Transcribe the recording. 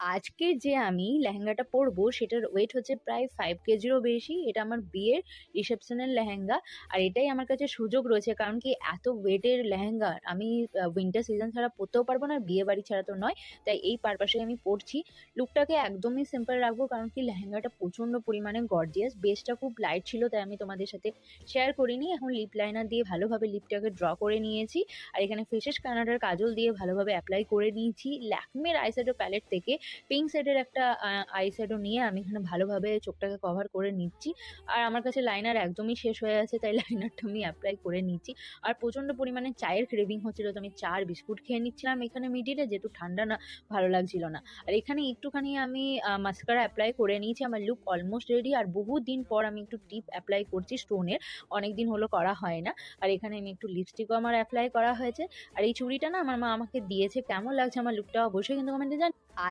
আজকে যে আমি লেহেঙ্গাটা পরবো, সেটার ওয়েট হচ্ছে প্রায় ফাইভ কেজিরও বেশি। এটা আমার বিয়ের রিসেপশনের লেহেঙ্গা আর এটাই আমার কাছে সুযোগ রয়েছে। কারণ কি এত ওয়েটের লেহেঙ্গা, আমি উইন্টার সিজন ছাড়া পরতেও পারব না, বিয়ে বাড়ি ছাড়া তো নয়। তাই এই পারপাসে আমি পরছি। লুকটাকে একদমই সিম্পল রাখব, কারণ কি লেহেঙ্গাটা প্রচণ্ড পরিমাণে গর্জিয়াস বেসটা খুব লাইট ছিল, তাই আমি তোমাদের সাথে শেয়ার করিনি। এখন লিপ লাইনার দিয়ে ভালোভাবে লিপটাকে ড্র করে নিয়েছি। আর এখানে ফেসেস কানাডার কাজল দিয়ে ভালোভাবে অ্যাপ্লাই করে নিয়েছি। ল্যাকমের আইশ্যাডো প্যালেট থেকে পিঙ্ক শেডের একটা আই শ্যাডো নিয়ে আমি এখানে ভালোভাবে চোখটাকে কভার করে নিচ্ছি। আর আমার কাছে লাইনার একদমই শেষ হয়ে আছে, তাই লাইনারটা আমি অ্যাপ্লাই করে নিচ্ছি। আর প্রচণ্ড পরিমাণে চায়ের ক্রেভিং হচ্ছিল, তো আমি চার বিস্কুট খেয়ে নিচ্ছিলাম। এখানে মিডিলে যেহেতু ঠান্ডা না, ভালো লাগছিল না। আর এখানে একটুখানি আমি মাস্কারা অ্যাপ্লাই করে নিয়েছি। আমার লুক অলমোস্ট রেডি আর বহু দিন পর আমি একটু টিপ অ্যাপ্লাই করছি স্টোনের অনেক দিন হলো করা হয় না। আর এখানে আমি একটু লিপস্টিকও আমার অ্যাপ্লাই করা হয়েছে। আর এই চুড়িটা না, আমার মা আমাকে দিয়েছে। কেমন লাগছে আমার লুকটা অবশ্যই কিন্তু কমেন্টে জান